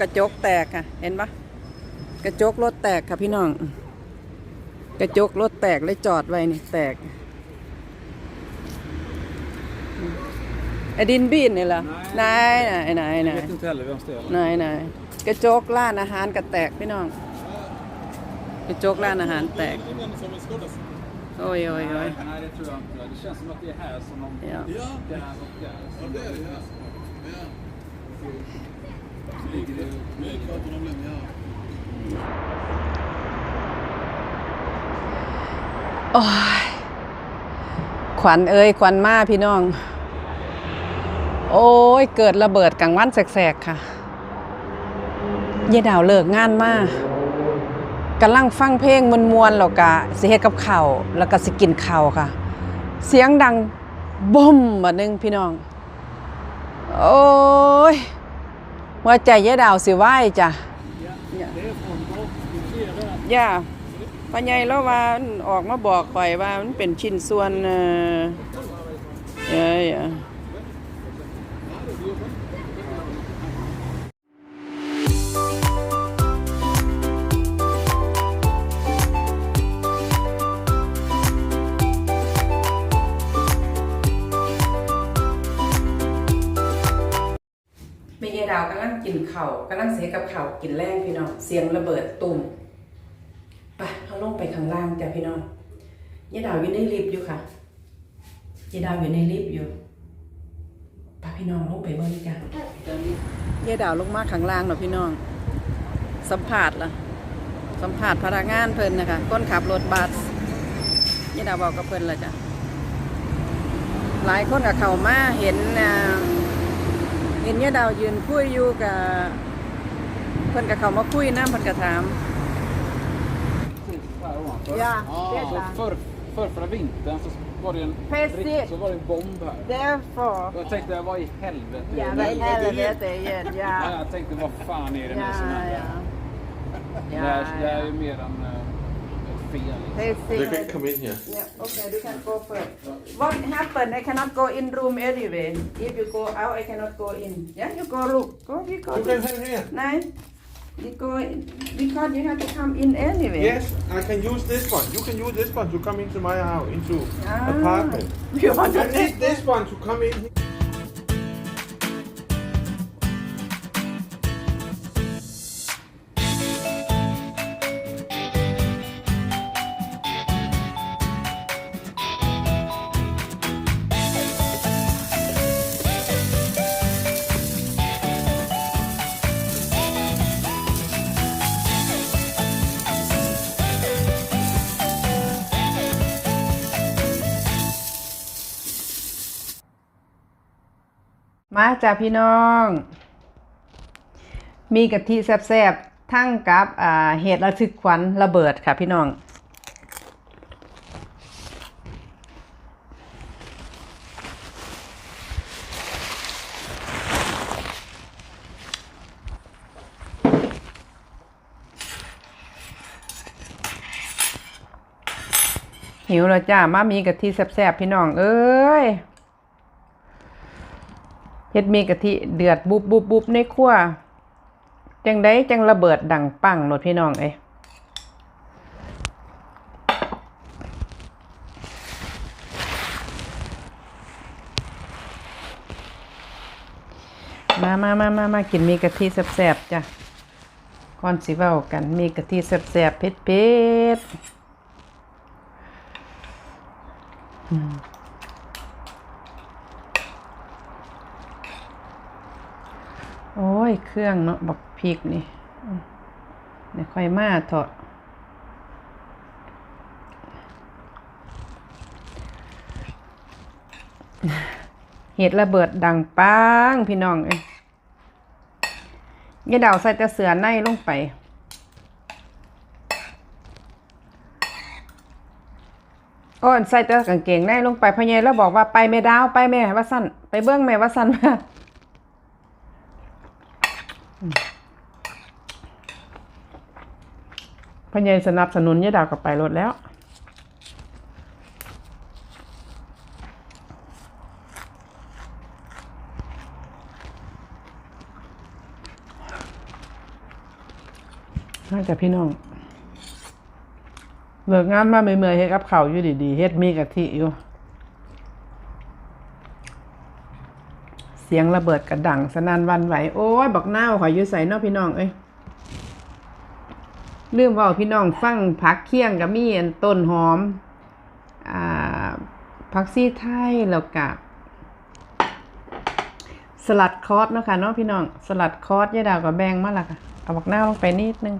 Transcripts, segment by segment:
กระจกแตกค่ะ เห็นปะกระจกรถแตกค่ะพี่น้อง กระจกรถแตกเลยจอดไว้นี่แตกไอ้ดินบีนนี่เหรอไหนไหนไหนไหน Jag vet inte heller vems det är. ไหนไหนกระจกร้านอาหารก็แตกพี่น้อง กระจกร้านอาหารแตกโอ้ยโอ้ยโอ้ย Nej, det tror jag inte. Det känns som att det är här som de... Ja. Det är här som det är. โอ้ยขวัญเอ้ยขวัญมาพี่น้อง โอ้ยเกิดระเบิดกลางวันแสกๆค่ะยายดาวเลิกงานมากกำลังฟังเพลงมวนๆแล้วก็สิเฮ็ดกับข้าวแล้วก็สิกินข้าวค่ะ เสียงดังบ่มบัดหนึงพี่น้อง โอ้ย ว่าใจยายดาวสิไหวจ้ะย่าพ่อใหญ่แล้วว่าออกมาบอกข่อยว่ามันเป็นชิ้นส่วนเอ่อ เม่ยายดาวกำลังกินเข้ากำลังเสียกับเข้ากินแรงพี่น้องเสียงระเบิดตุ่มไปเขาลงไปข้างล่างจ้ะพี่น้องยายดาวอยู่ในลิฟต์อยู่ค่ะยายดาวอยู่ในลิฟต์อยู่ไปพี่น้องลงไปเบิ่งจ้ะยายดาวลงมาข้างล่างเนาะพี่น้อง สัมผัสล่ะสัมผัสพนักงานเพิ่นนะคะคนขับรถบัสยายดาวบอกกับเพิ่นและจ้ะหลายคนกับเขามาเห็นอ่า เห็นยายดาวยืนคุยอยู่กับเพิ่นกับเขามาคุยนะเพิ่นกับถาม Precis här ovanför. Ja, Så det är för, för förra vintern så var det en, Precis. så var det en bomb här. Därför. Jag tänkte, vad i helvete är Ja, det? vad i helvete igen, Ja, ja. jag tänkte, vad fan är det nu som Ja, händer? ja. Det, här, det här är Ja, ju mer än ett fel. They Precis. can come in here. Yeah, okay, you can go first. What happened? I cannot go in room anyway. If you go out, I cannot go in. Yeah, you go look. Go, you go. You can come here. Nice. You go in, because you have to come in anyway. Yes, I can use this one. You can use this one to come into my house, into Ah. apartment. You want to I need this one to come in. here. มาจ้าพี่น้อง มีกะทิแซ่บๆ ทั้งกับเห็ดระทึกขวัญระเบิดค่ะพี่น้อง หิวแล้วจ้ามามีกะทิแซ่บๆ พี่น้อง เอ้ย เฮ็ดมีกะทิเดือดบุบบุบบุบในครัวจังได้จังระเบิดดังปังโนดพี่น้องเอ้มามามามามากินมีกะทิแซ่บๆจ้ะก่อนสิเว้ากันมีกะทิแซ่บๆเผ็ดๆอืม โอ้ ยเครื่องเนาะบักพริกนี่เดี๋ยวค่อยมาเถอะเห็ดระเบิดดังปังพี่น้องเอ้ยยาเดาใส่แต่เสือในลงไปอ้อนใส่แต่กางเกงในลงไปพ่อใหญ่แล้วบอกว่าไปแม่ดาวไปแม่ว่าสั้นไปเบื้องแม่ว่าสั้นมา พ่อใหญ่สนับสนุนยาดาวกลับไปรถแล้ว น่าจะพี่น้องเลิกงานมาเมื่อยๆเฮ็ดกับเข้าอยู่ดีๆ เฮ็ดมีกะทิอยู่ สียงระเบิดกระดังสนั่นวันไหว โอ้ยบักนาขอยอยู่ใส่เนาพี่น้องเอ้ยลืมว่าพี่น้องฟังผักเคียงกับมีอันต้นหอม อ่าผักซี่ไทยแล้วก็สลัดคอสเนาะค่ะเนาะพี่น้อง สลัดคอสยาดาวกับแบงมาละค่ะ เอาบักนาลงไปนิดนึง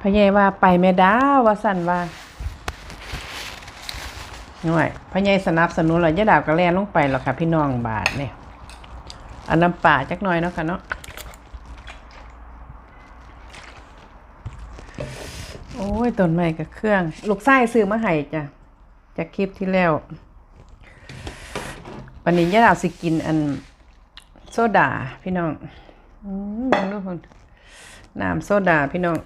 พะเยว่าไปแม่ดาว่าสั่นว่า น่อยพะใหญ่สนับสนุนเราจะดาวกระแลนลงไปหรอค่ะ พี่น้องบาทเนี่ยอันน้ำป่าจักหน่อยเนาะค่ะเนาะโอ้ยต้นไม้กับเครื่อง ลูกไส้ซื้อมาให้จ้ะจากคลิปที่แล้ววันนี้ยะดาวสิกินอันโซดาพี่น้องอืมดูคนน้ำโซดาพี่น้อง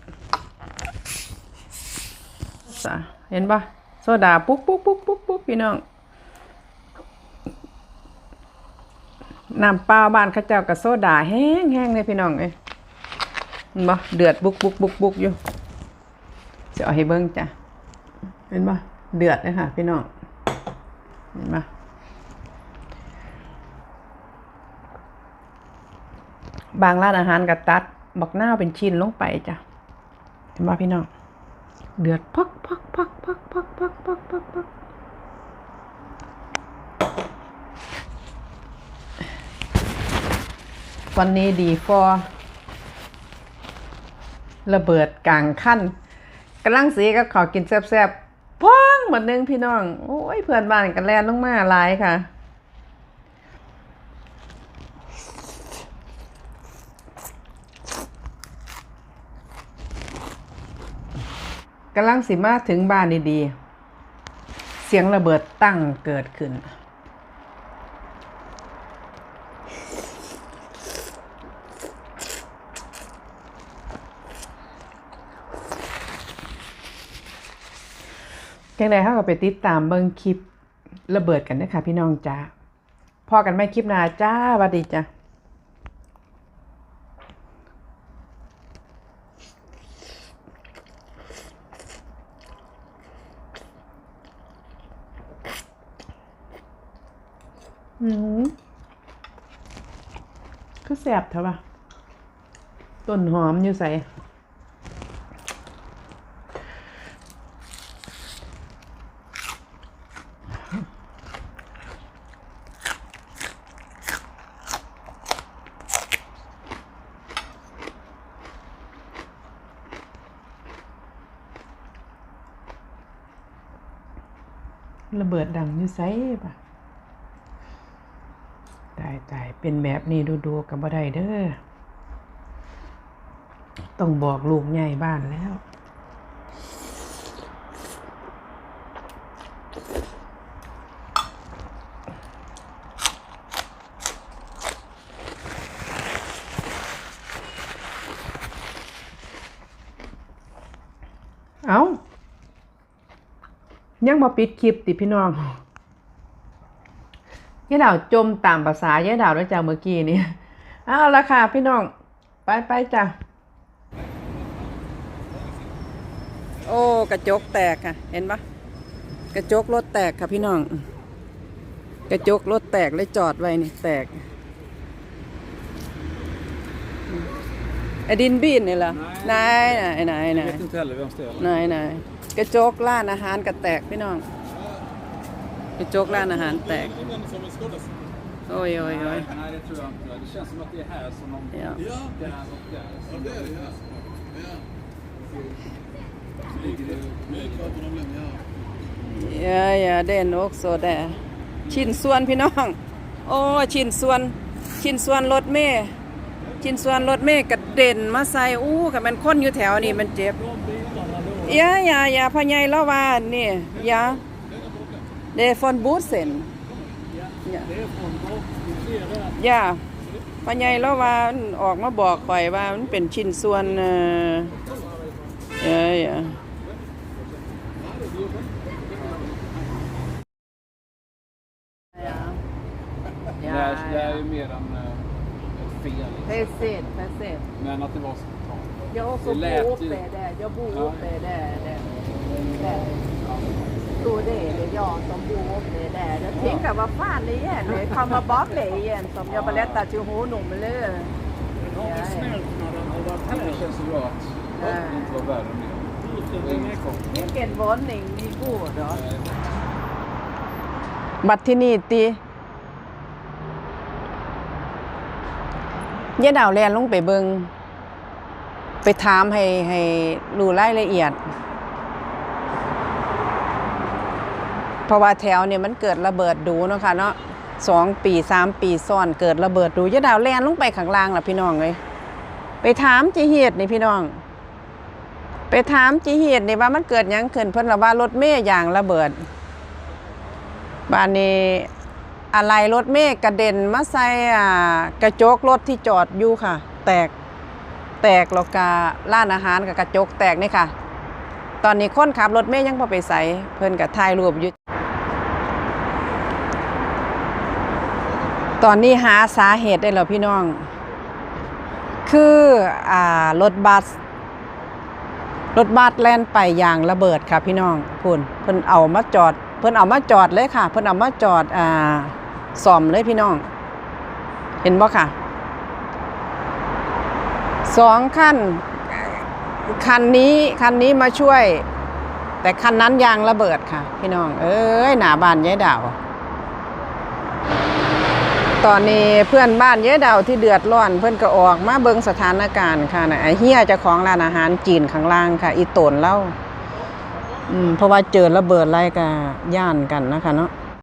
เห็นปะ โซดาปุ๊บปุ๊บปุ๊บปุ๊บปุ๊บพี่น้องน้ำเปล่าบ้านข้าเจ้ากับโซดาแห้งแห้งเลยพี่น้องเอ้ยเห็นบ่เดือดบุกบุกบุกบุกอยู่จะเอาให้เบิ้งจ้ะเห็นบ่เดือดเลยค่ะ พี่น้องเห็นบ่บางร้านอาหารก็ตัดบักหน้าเป็นชิ้นลงไปจ้ะเห็นบ่พี่น้อง เดือดพักพักพักพักพักพักพักพักพักวันนี้ดีฟอร์ระเบิดกลางขั้นกำลังสีก็ขอกินแซ่บๆพ้องเหมือนนึงพี่น้อง โอ้ยเพื่อนบ้านกันแลนลงมาหลายค่ะ กำลังสิมาถึงบ้านดีๆ เสียงระเบิดตั้งเกิดขึ้น จังใดเขาก็ไปติดตามเบิ่งคลิประเบิดกันนะคะพี่น้องจ้าพอกันไม่คลิปหน้าจ้าสวัสดีจ้า อืมคือแสบเถอะวะต้นหอมอยู่ใส่ระเบิดดังอยู่ใส่ปะ ตายตายเป็นแบบนี้ดูดูกับบ่ได้เด้อ ต้องบอกลูกใหญ่บ้านแล้วเอายังมาปิดคลิปติพี่น้อง ยายดาวจมตามภาษายายดาวแล้วจ้าเมื่อกี้นี่เอาละค่ะพี่น้องไปไปจ้ะโอ้กระจกแตกค่ะ เห็นปะกระจกรถแตกค่ะพี่น้อง กระจกรถแตกเลยจอดไว้นี่แตกไอ้ดินบีนนี่เหรอไหนไหนไหนไหน Jag vet inte heller vems det är. ไหนไหนกระจกร้านอาหารกระแตกพี่น้อง กระจกร้านอาหารแตกโอ้ยโอ้ยโอ้ย Nej, det tror jag inte. Det känns som att det är här som de... Ja. Där och där. Ja, det är det. Ja. Så ligger det... Det är klart att de lämnar. Ja. เยอะเยอะเด่นโอกโซแดชิ้นส่วนพี่น้อง โอ้ชิ้นส่วน ชิ้นส่วนรถเมย์ชิ้นส่วนรถเมย์กระเด็นมาใส่อู้กับมันคนอยู่แถวนี่มันเจ็บอย่าอย่าอย่าพะใหญายละว่านี่อย่าเดฟอนบูธเซนอย่า อย่าพะใหญายละว่ามันออกมาบอกข่อยว่ามันเป็นชิ้นส่วนเอ่อเอย่าอย่า Ja. det, är, det är ju mer en, eh, ett fel. Liksom. Precis, precis. Men att det var spontant. Jag också Det lät bor uppe ju- där. Jag bor Ja. uppe där. där. där. Så det är det jag som bor uppe där. Jag tänker, vad fan igen? Det kommer baka igen som jag berättade till honom. Eller? Ja, ja. Det känns så bra att Ja. det inte var värre än det. Det är inget konstigt. Vilken våning ni bor då? บัตรที่นี่ตียายดาวแลนลงไปเบิงไปถามให้ให้รู้รายละเอียด เพราะว่าแถวเนี่ยมันเกิดระเบิดดูเนาะค่ะเนาะสองปีสามปีซ้อนเกิดระเบิดดูยายดาวแลนลงไปข้างล่างล่ะพี่น้องเลยไปถามจีเหตุนี่พี่น้อง ไปถามจีเหตุนี่ว่ามันเกิดยังขึ้นเพิ่นละว่ารถเมย์ยางระเบิดบ้านนี้อะไรรถเมฆกระเด็นมาใส่อ่ากระจกรถที่จอดอยู่ค่ะ แตกแตกแล้วก็ร้านอาหารกับกระจกแตกนี่ค่ะ ตอนนี้คนขับรถเมฆยังพอไปใส่เพิ่นกับถ่ายรูปอยู่ ตอนนี้หาสาเหตุได้แล้วพี่น้อง คืออ่ารถบัส รถบัสแล่นไปยางระเบิดค่ะพี่น้องพุ่นเพิ่นเอามาจอด เพิ่นเอามาจอดเลยค่ะ เพิ่นเอามาจอดอ่าซ่อมเลยพี่น้อง เห็นบ่ค่ะสองคันคันนี้คันนี้มาช่วย แต่คันนั้นยางระเบิดค่ะ พี่น้อง เอ้ยหนาบานยายดาว ตอนนี้เพื่อนบ้านเยอะดาวที่เดือดร้อน เพื่อนก็ออกมาเบิ้งสถานการณ์ค่ะนะไอเฮียจะของร้านอาหารจีนข้างล่างค่ะ อีโตนเล่าเพราะว่าเจอระเบิดไรกับย่านกันนะคะเนาะ